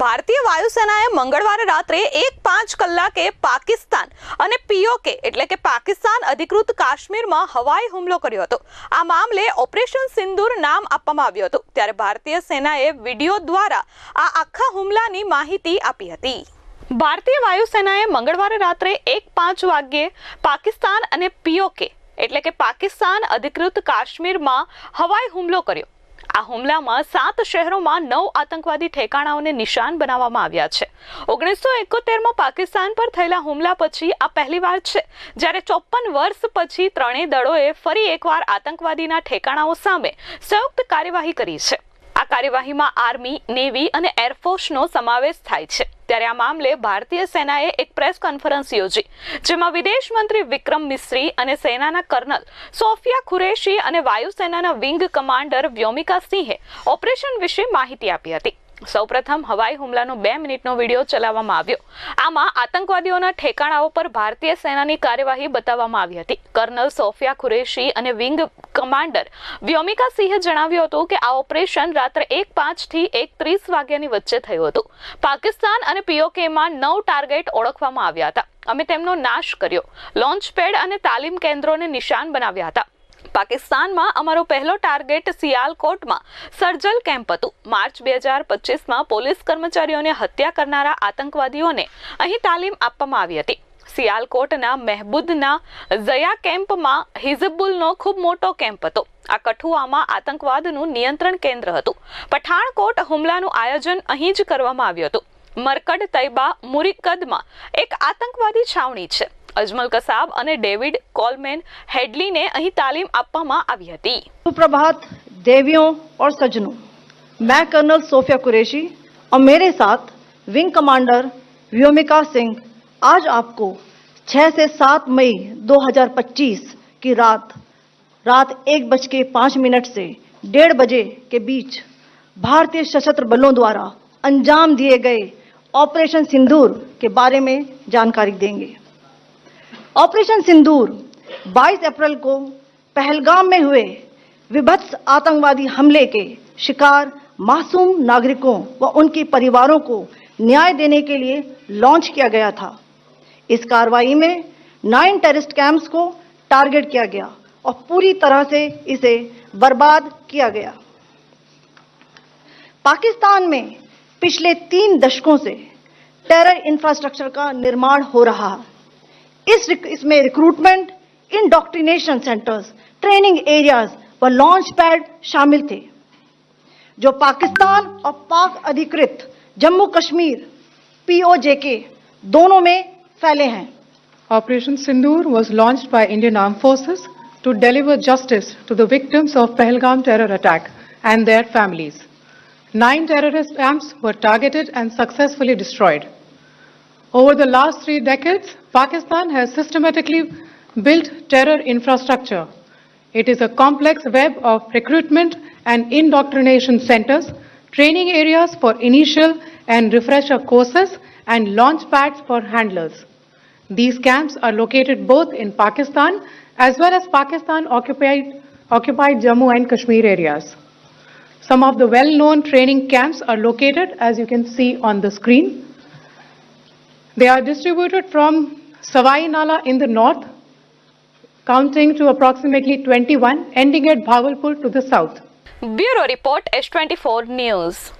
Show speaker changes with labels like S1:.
S1: ભારતીય વાયુસેનાએ મંગળવારે રાત્રે એક પાંચ કલાકે પાકિસ્તાન અને પીઓકે, એટલે કે પાકિસ્તાન અધિકૃત કાશ્મીરમાં હવાઈ હુમલો કર્યો હતો. આ મામલે ઓપરેશન સિંદૂર નામ આપવામાં આવ્યું હતું. ત્યારે ભારતીય સેનાએ વીડિયો દ્વારા આ આખા હુમલાની માહિતી આપી હતી. ભારતીય વાયુસેનાએ મંગળવારે રાત્રે એક પાંચ વાગ્યે પાકિસ્તાન અને પીઓકે, એટલે કે પાકિસ્તાન અધિકૃત કાશ્મીરમાં હવાઈ હુમલો કર્યો. આ હુમલામાં સાત શહેરોમાં નવ આતંકવાદી ઠેકાણાઓને નિશાન બનાવવામાં આવ્યા છે. ઓગણીસો એકોતેરમાં પાકિસ્તાન પર થયેલા હુમલા પછી આ પહેલીવાર છે. જ્યારે ચોપન વર્ષ પછી ત્રણેય દળોએ ફરી એકવાર આતંકવાદીના ઠેકાણાઓ સામે સંયુક્ત કાર્યવાહી કરી છે. આ કાર્યવાહીમાં આર્મી, નેવી અને એરફોર્સનો સમાવેશ થાય છે. ત્યારે આ મામલે ભારતીય સેનાએ એક પ્રેસ કોન્ફરન્સ યોજી, જેમાં વિદેશ મંત્રી વિક્રમ મિશ્રી અને સેનાના કર્નલ સોફિયા ખુરેશી અને વાયુસેનાના વિંગ કમાન્ડર વ્યોમિકા સિંહે ઓપરેશન વિશે માહિતી આપી હતી. સૌપ્રથમ હવાઈ હુમલાનો બે મિનિટનો વીડિયો ચલાવવામાં આવ્યો. આમાં આતંકવાદીઓના ઠેકાણાઓ પર ભારતીય સેનાની કાર્યવાહી બતાવવામાં આવી હતી. કર્નલ સોફિયા ખુરેશી અને વિંગ કમાન્ડર વ્યોમિકા સિંહે જણાવ્યું હતું કે આ ઓપરેશન રાત્રે એક પાંચથી એક ત્રીસ વાગ્યાની વચ્ચે થયું હતું. પાકિસ્તાન અને પીઓકેમાં નવ ટાર્ગેટ ઓળખવામાં આવ્યા હતા. અમે તેમનો નાશ કર્યો. લોન્ચ પેડ અને તાલીમ કેન્દ્રોને નિશાન બનાવ્યા હતા. પાકિસ્તાનમાં અમારો પહેલો ટાર્ગેટ સિયાલકોટમાં સર્જલ કેમ્પ હતું. માર્ચ બે હજાર પચીસમાં પોલીસ કર્મચારીઓને હત્યા કરનારા આતંકવાદીઓને અહીં તાલીમ આપવામાં આવી હતી. સિયાલકોટના મહેબૂદના ઝયા કેમ્પમાં હિઝબુલનો ખૂબ મોટો કેમ્પ હતો. આ કઠુઆમાં આતંકવાદનું નિયંત્રણ કેન્દ્ર હતું. પઠાણકોટ હુમલાનું આયોજન અહીં જ કરવામાં આવ્યું હતું. મરકડ તૈબા મુરિકદમાં એક આતંકવાદી છાવણી છે. અજમલ કસાબ અને ડેવિડ કોલમેન હેડલીને અહીં તાલીમ આપવામાં આવી હતી
S2: सुप्रभात देवियों और सज्जनों मैं कर्नल सोफिया कुरैशी और मेरे साथ विंग कमांडर व्योमिका सिंह आज आपको 6 से 7 मई 2025 की रात रात एक बज के पाँच मिनट से डेढ़ बजे के बीच भारतीय सशस्त्र बलों द्वारा अंजाम दिए गए ऑपरेशन सिंदूर के बारे में जानकारी देंगे ऑपरेशन सिंदूर 22 अप्रैल को पहलगाम में हुए विभत्स आतंकवादी हमले के शिकार मासूम नागरिकों व उनके परिवारों को न्याय देने के लिए लॉन्च किया गया था। इस कार्रवाई में नाइन टेररिस्ट कैंप्स को टारगेट किया गया और पूरी तरह से इसे बर्बाद किया गया। पाकिस्तान में पिछले तीन दशकों से टेरर इंफ्रास्ट्रक्चर का निर्माण हो रहा है। इस रिक- इसमें recruitment indoctrination centres training areas व लॉन्च पैड शामिल थे जो पाकिस्तान और पाक अधिकृत जम्मू कश्मीर पीओजेके दोनों में फैले हैं
S3: Operation Sindoor was launched by Indian Armed Forces to deliver justice to the victims of Pahalgam terror attack and their families. Nine terrorist camps were targeted and successfully destroyed. Over the last three decades, Pakistan has systematically built terror infrastructure. It is a complex web of recruitment and indoctrination centers, training areas for initial and refresher courses, and launch pads for handlers. These camps are located both in Pakistan as well as Pakistan occupied, occupied Jammu and Kashmir areas. Some of the well-known training camps are located as you can see on the screen. They are distributed from Sawai Nala in the north, counting to approximately 21, ending at Bhawalpur to the south.
S1: Bureau Report S24 News.